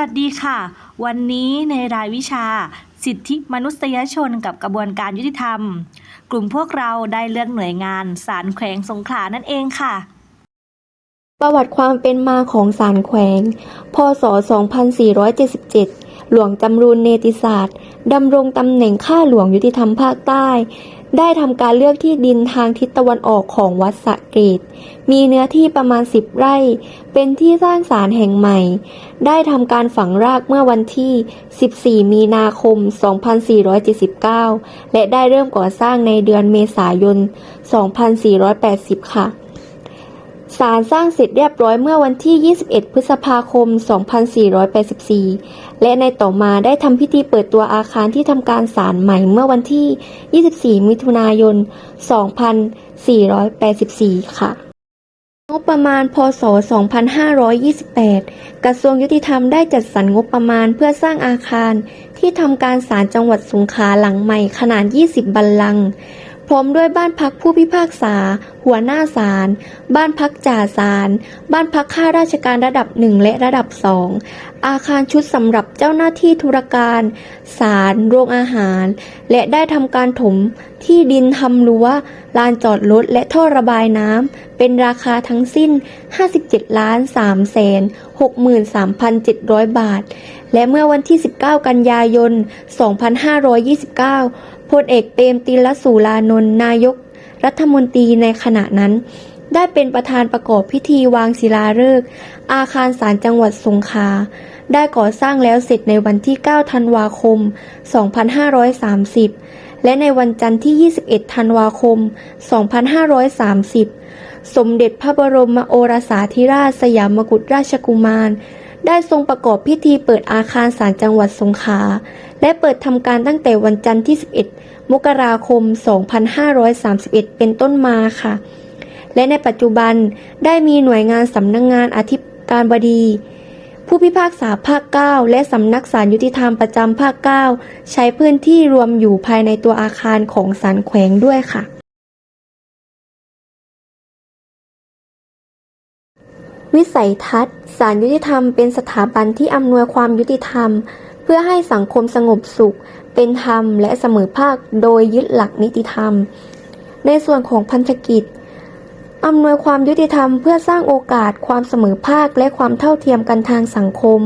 วัสดีค่ะ วันนี้ในรายวิชา สิทธิมนุษยชนกับกระบวนการยุติธรรม กลุ่มพวกเราได้เลือกหน่วยงานศาลแขวงสงขลานั่นเองค่ะ ประวัติความเป็นมาของศาลแขวง พศ 2477 หลวงจำรูนเนติศาสตร์ดำรงตำแหน่งข้าหลวงยุติธรรมภาคใต้ ได้ทำการเลือกที่ดินทางทิศตะวันออกของวัดสะเกตมีเนื้อที่ประมาณ10ไร่ เป็นที่สร้างศาลแห่งใหม่ ได้ทำการฝังรากเมื่อวันที่ 14 มีนาคม 2479 และได้เริ่มก่อสร้างในเดือนเมษายน 2480 ค่ะ ศาลสร้างเสร็จเรียบร้อยเมื่อวันที่ 21 พฤษภาคม 2484 และในต่อมาได้ทำพิธีเปิดตัวอาคารที่ทำการศาลใหม่เมื่อวันที่ 24 มิถุนายน 2484 ค่ะ งบประมาณ พศ 2528 กระทรวงยุติธรรมได้จัดสรรงบประมาณเพื่อสร้างอาคารที่ทำการศาลจังหวัดสงขลาหลังใหม่ขนาด 20 บัลลังก์ พร้อมด้วยบ้านพักผู้พิพากษา หัวหน้าศาล บ้านพักจ่าศาล บ้านพักข้าราชการระดับหนึ่งและระดับสอง อาคารชุดสำหรับเจ้าหน้าที่ธุรการศาล โรงอาหาร และได้ทำการถมที่ดินทำรั้ว ลานจอดรถและท่อระบายน้ำ เป็นราคาทั้งสิ้น 57ล้าน3แสน63,700 บาท และเมื่อวันที่ 19 กันยายน 2529 พลเอกเปรมติลสูรานนท์นายก รัฐมนตรีในขณะนั้น ได้เป็นประธานประกอบพิธีวางศิลาฤกษ์อาคารศาลจังหวัดสงขลาได้ก่อสร้างแล้วเสร็จในวันที่ 9 ธันวาคม 2530 และในวันจันทร์ที่ 21 ธันวาคม 2530 สมเด็จพระบรมโอรสาธิราชสยามกุฎราชกุมาร ได้ทรงประกอบพิธีเปิดอาคารศาลจังหวัดสงขลาและเปิดทำการตั้งแต่วันจันทร์ที่ 11 มกราคม 2531 เป็นต้นมาค่ะ และในปัจจุบันได้มีหน่วยงานสำนักงงานอธิการบดี ผู้พิพากษาภาค 9 และสำนักศาลยุติธรรมประจำภาค 9 ใช้พื้นที่รวมอยู่ภายในตัวอาคารของศาลแขวงด้วยค่ะ วิสัยทัศน์ศาลยุติธรรมเป็นสถาบันที่อำนวยความยุติธรรม เพื่อให้สังคมสงบสุข เป็นธรรมและเสมอภาคโดยยึดหลักนิติธรรม ในส่วนของพันธกิจอำนวยความยุติธรรมเพื่อสร้างโอกาสความเสมอภาคและความเท่าเทียมกันทางสังคม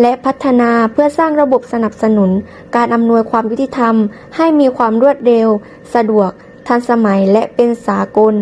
และพัฒนาเพื่อสร้างระบบสนับสนุน การอำนวยความยุติธรรม ให้มีความรวดเร็ว สะดวก ทันสมัยและเป็นสากล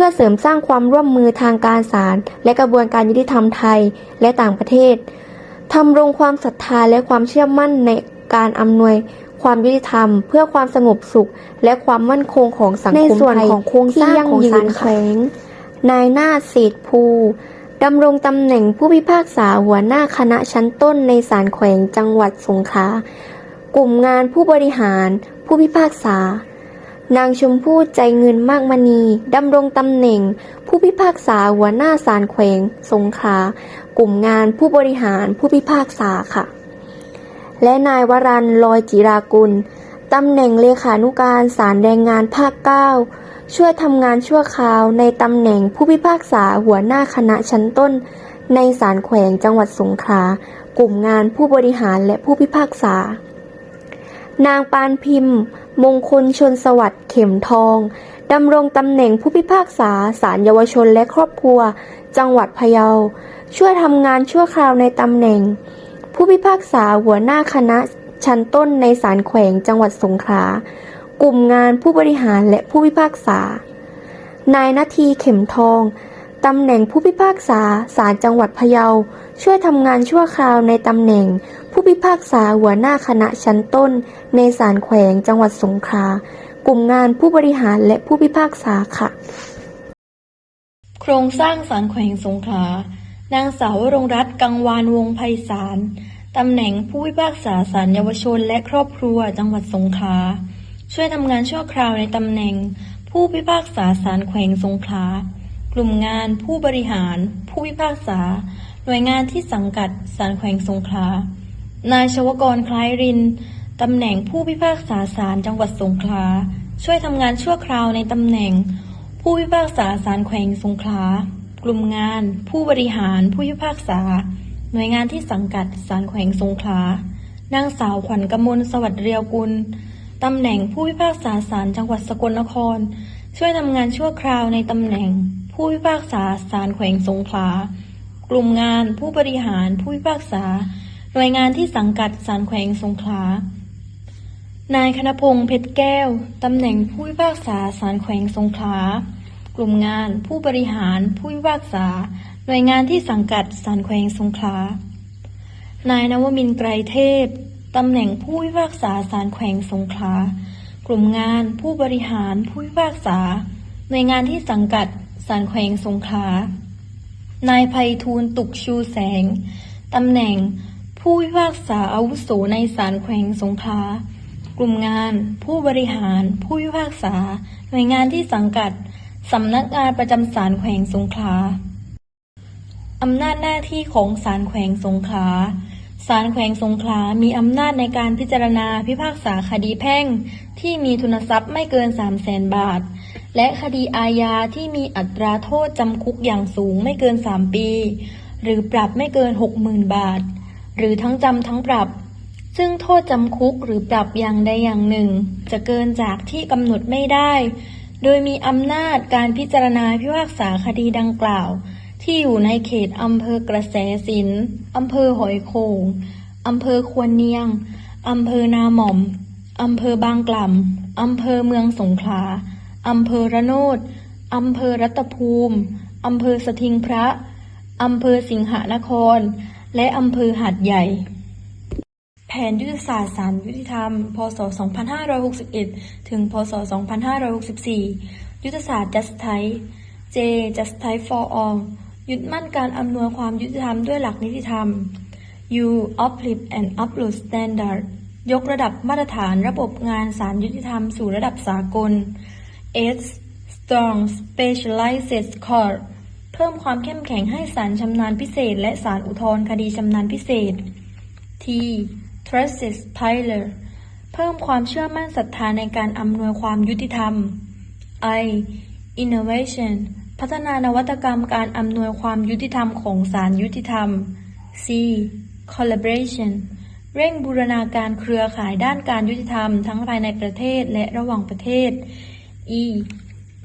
พื่อเสริมสร้างความร่วมมือทางการศาลและกระบวนการยุติธรรมไทยและต่างประเทศทำรงความศรัทธาและความเชื่อมั่นในการอำนวยความยุติธรรม เพื่อความสงบสุข และความมั่นคงของสังคมไทยในส่วนของโครงสร้างของศาลแขวงนายนาถเศรษฐภูดำรงตำแหน่งผู้พิพากษาหัวหน้าคณะชั้นต้นในศาลแขวงจังหวัดสงขลากลุ่มงานผู้บริหาร ผู้พิพากษา นางชมพู่ใจเงินมากมณีดำรงตำแหน่ง ผู้พิพากษาหัวหน้าศาลแขวง สงขลากลุ่มงานผู้บริหารผู้พิพากษาค่ะ และนายวรันลอยจิรากุลตำแหน่งเลขานุการศาลแรงงานภาค 9 ช่วยทำงานชั่วคราวในตำแหน่งผู้พิพากษาหัวหน้าคณะชั้นต้น ในศาลแขวงจังหวัดสงขลากลุ่มงานผู้บริหารและผู้พิพากษา นางปานพิมพ์ มงคลชนสวัสดิ์เข็มทองดำรงตำแหน่งผู้พิพากษาศาลเยาวชนและครอบครัว จังหวัดพะเยา ช่วยทำงานชั่วคราวในตำแหน่ง ผู้พิพากษาหัวหน้าคณะชั้นต้นในศาลแขวงจังหวัดสงขลากลุ่มงานผู้บริหารและผู้พิพากษา นายนาทีเข็มทอง ตำแหน่งผู้พิพากษาศาลจังหวัดพะเยา ช่วยทำงานชั่วคราวในตำแหน่ง ผู้พิพากษาหัวหน้าคณะชั้นต้น ในศาลแขวงจังหวัดสงขลากลุ่มงานผู้บริหารและผู้พิพากษาค่ะ โครงสร้างศาลแขวงสงขลานางสาวรงรัตน์กังวานวงศ์ไพศาลตำแหน่งผู้พิพากษาศาลเยาวชนและครอบครัวจังหวัดสงขลาช่วยทำงานชั่วคราวในตำแหน่ง ผู้พิพากษาศาลแขวงสงขลา ลุ่มงาน ผู้บริหาร ผู้พิพากษา หน่วยงานที่สังกัดศาลแขวงสงขลา นายชวกรคล้ายริน ตำแหน่งผู้พิพากษาศาลจังหวัดสงขลา ช่วยทำงานชั่วคราวในตำแหน่ง ผู้พิพากษาศาลแขวงสงขลา กลุ่มงาน ผู้บริหาร ผู้พิพากษา หน่วยงานที่สังกัดศาลแขวงสงขลา นางสาวขวัญกมลสวัสดิ์เรียวกุล ตำแหน่งผู้พิพากษาศาลจังหวัดสกลนคร ช่วยทำงานชั่วคราวในตำแหน่ง ผู้พิพากษาศาลแขวงสงขลา กลุ่มงานผู้บริหารผู้พิพากษา หน่วยงานที่สังกัดศาลแขวงสงขลา นายคณพงษ์เพชรแก้ว ตำแหน่งผู้พิพากษาศาลแขวงสงขลา กลุ่มงานผู้บริหารผู้พิพากษา หน่วยงานที่สังกัดศาลแขวงสงขลา นายนวมินไกรเทพ ตำแหน่งผู้พิพากษาศาลแขวงสงขลา กลุ่มงานผู้บริหารผู้พิพากษา หน่วยงานที่สังกัด ศาลแขวงสงขลา นายไพฑูรย์ตุกชูแสง ตำแหน่ง ผู้พิพากษาอาวุโสในศาลแขวงสงขลา กลุ่มงาน ผู้บริหาร ผู้พิพากษา หน่วยงานที่สังกัด สำนักงานประจำศาลแขวงสงขลา อำนาจหน้าที่ของศาลแขวงสงขลาศาลแขวงสงขลา มีอำนาจในการพิจารณาพิพากษาคดีแพ่ง ที่มีทุนทรัพย์ไม่เกิน 3 0 0แสนบาท และคดีอาญาที่มีอัตราโทษจำคุกอย่างสูงไม่เกิน 3 ปี หรือปรับไม่เกิน 60,000 บาท หรือทั้งจำทั้งปรับ ซึ่งโทษจำคุกหรือปรับอย่างใดอย่างหนึ่ง จะเกินจากที่กำหนดไม่ได้ โดยมีอำนาจการพิจารณาพิพากษาคดีดังกล่าว ที่อยู่ในเขตอำเภอกระแสสินอำเภอหอยโขงอำเภอควรเนียงอำเภอนาหม่อมอำเภอบางกล่ำอำเภอเมืองสงขลา อำเภอระโนดอำเภอรัตภูมิ อำเภอสทิงพระ อำเภอสิงหนคร และอำเภอหาดใหญ่ แผนยุทธศาสตร์ศาลยุติธรรม พศ 2561 ถึง พศ 2564 ยุทธศาสตร์ Justice J Justice for All ยึดมั่นการอำนวยความยุติธรรมด้วยหลักนิติธรรม U Uplift and Upload Standard ยกระดับมาตรฐานระบบงานศาลยุติธรรมสู่ระดับสากล S Strong Specialized Court เพิ่มความเข้มแข็งให้ศาลชำนาญพิเศษ และศาลอุทธรณ์คดีชำนาญพิเศษ T Trusted Pilot เพิ่มความเชื่อมั่นศรัทธาในการอำนวยความยุติธรรม I Innovation พัฒนานวัตกรรมการอำนวยความยุติธรรมของศาลยุติธรรม C Collaboration เร่งบูรณาการเครือข่ายด้านการยุติธรรมทั้งภายในประเทศและระหว่างประเทศ E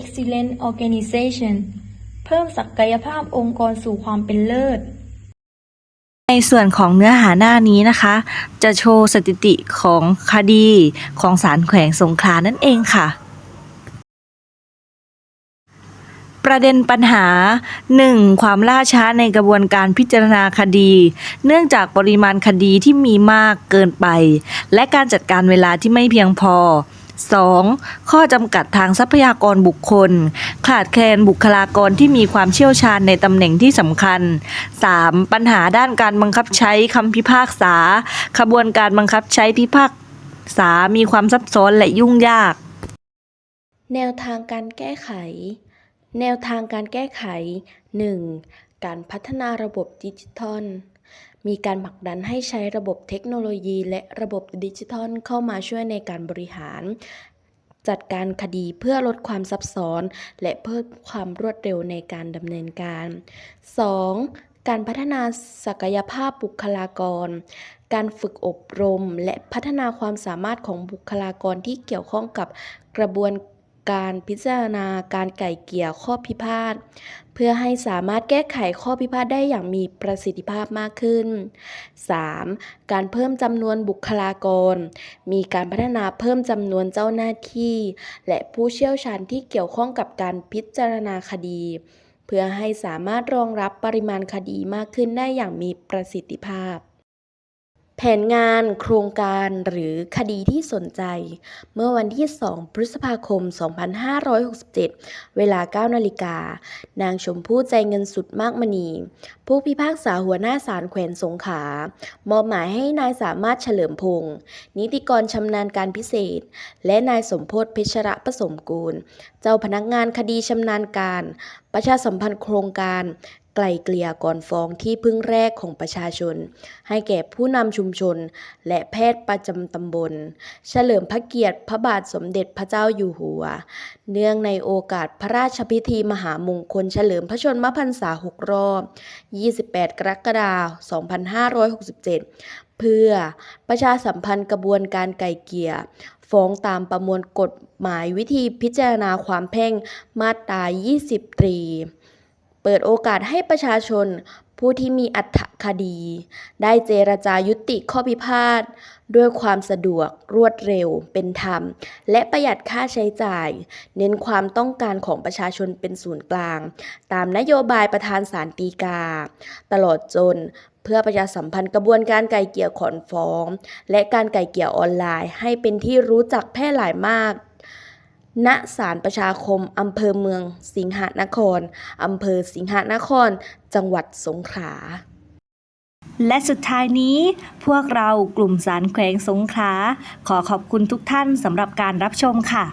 Excellent Organization เพิ่มศักยภาพองค์กรสู่ความเป็นเลิศ ในส่วนของเนื้อหาหน้านี้นะคะ จะโชว์สถิติของคดีของศาลแขวงสงขลานั่นเองค่ะ ประเด็นปัญหา 1. ความล่าช้าในกระบวนการพิจารณาคดี เนื่องจากปริมาณคดีที่มีมากเกินไป และการจัดการเวลาที่ไม่เพียงพอ 2. ข้อจำกัดทางทรัพยากรบุคคล ขาดแคลนบุคลากรที่มีความเชี่ยวชาญในตำแหน่งที่สำคัญ 3. ปัญหาด้านการบังคับใช้คำพิพากษา ขบวนการบังคับใช้พิพากษา มีความซับซ้อนและยุ่งยาก แนวทางการแก้ไข แนวทางการแก้ไข 1. การพัฒนาระบบดิจิทัล มีการผลักดันให้ใช้ระบบเทคโนโลยี และระบบดิจิทัลเข้ามาช่วยในการบริหาร จัดการคดีเพื่อลดความซับซ้อน และเพิ่มความรวดเร็วในการดำเนินการ 2. การพัฒนาศักยภาพบุคลากร การฝึกอบรม และพัฒนาความสามารถของบุคลากรที่เกี่ยวข้องกับกระบวนการ การพิจารณาการไก่เกี่ยวข้อพิพาทเพื่อให้สามารถแก้ไขข้อพิพาทได้อย่างมีประสิทธิภาพมากขึ้น 3. การเพิ่มจำนวนบุคลากร มีการพัฒนาเพิ่มจำนวนเจ้าหน้าที่ และผู้เชี่ยวชาญที่เกี่ยวข้องกับการพิจารณาคดี เพื่อให้สามารถรองรับปริมาณคดีมากขึ้นได้อย่างมีประสิทธิภาพ แผนงานโครงการหรือคดีที่สนใจ เมื่อวันที่ 2 พฤษภาคม 2567 เวลา 9 นาฬิกา นางชมพู่ใจเงินสุดมากมณี ผู้พิพากษาหัวหน้าศาลแขวนสงขลามอบหมายให้นายสามารถเฉลิมพงศ์นิติกรชำนาญการพิเศษ และนายสมพธเพชระผสมกูล เจ้าพนักงานคดีชำนาญการ ประชาสัมพันธ์โครงการ ไกลเกลี่ยก่อนฟ้องที่พึ่งแรกของประชาชน ให้แก่ผู้นำชุมชน และแพทย์ประจำตำบล เฉลิมพระเกียรติพระบาทสมเด็จพระเจ้าอยู่หัว เนื่องในโอกาสพระราชพิธีมหามงคลเฉลิมพระชนมพรรษา 6 รอบ 28 กรกฎาคม 2567 เพื่อประชาสัมพันธ์กระบวนการไก่เกลี่ยฟ้องตามประมวลกฎหมายวิธีพิจารณาความแพ่งมาตรา 20 ตรี เปิดโอกาสให้ประชาชน ผู้ที่มีอัตคดี ได้เจรจายุติข้อพิพาท ด้วยความสะดวกรวดเร็ว เป็นธรรม และประหยัดค่าใช้จ่าย เน้นความต้องการของประชาชนเป็นศูนย์กลาง ตามนโยบายประธานสารตีกา ตลอดจนเพื่อประชาสัมพันธ์กระบวนการไก่เกลี่ยขอนฟ้อง และการไก่เกลี่ยออนไลน์ให้เป็นที่รู้จักแพร่หลายมาก ณศาลประชาคมอำเภอเมือง สิงหนครอำเภอสิงหนคร จังหวัดสงขลาและสุดท้ายนี้พวกเรากลุ่มสารแขวงสงขลาขอขอบคุณทุกท่านสำหรับการรับชมค่ะ